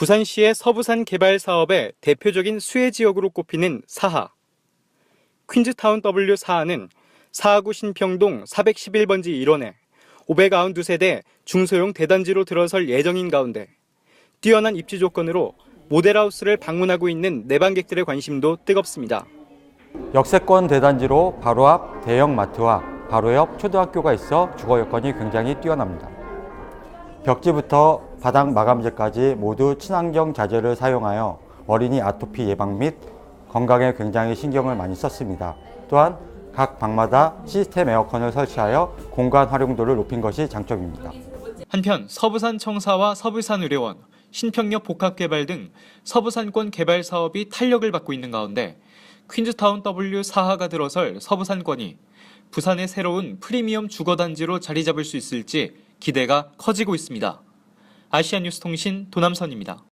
부산시의 서부산 개발 사업의 대표적인 수혜 지역으로 꼽히는 사하. 퀸즈타운 W 사하는 사하구 신평동 411번지 1원에 592세대 중소형 대단지로 들어설 예정인 가운데 뛰어난 입지 조건으로 모델하우스를 방문하고 있는 내방객들의 관심도 뜨겁습니다. 역세권 대단지로 바로 앞 대형 마트와 바로 옆 초등학교가 있어 주거 여건이 굉장히 뛰어납니다. 벽지부터 바닥 마감재까지 모두 친환경 자재를 사용하여 어린이 아토피 예방 및 건강에 굉장히 신경을 많이 썼습니다. 또한 각 방마다 시스템 에어컨을 설치하여 공간 활용도를 높인 것이 장점입니다. 한편 서부산 청사와 서부산 의료원, 신평역 복합개발 등 서부산권 개발 사업이 탄력을 받고 있는 가운데 퀸즈타운 W 사하가 들어설 서부산권이 부산의 새로운 프리미엄 주거단지로 자리 잡을 수 있을지 기대가 커지고 있습니다. 아시아뉴스 통신 도남선입니다.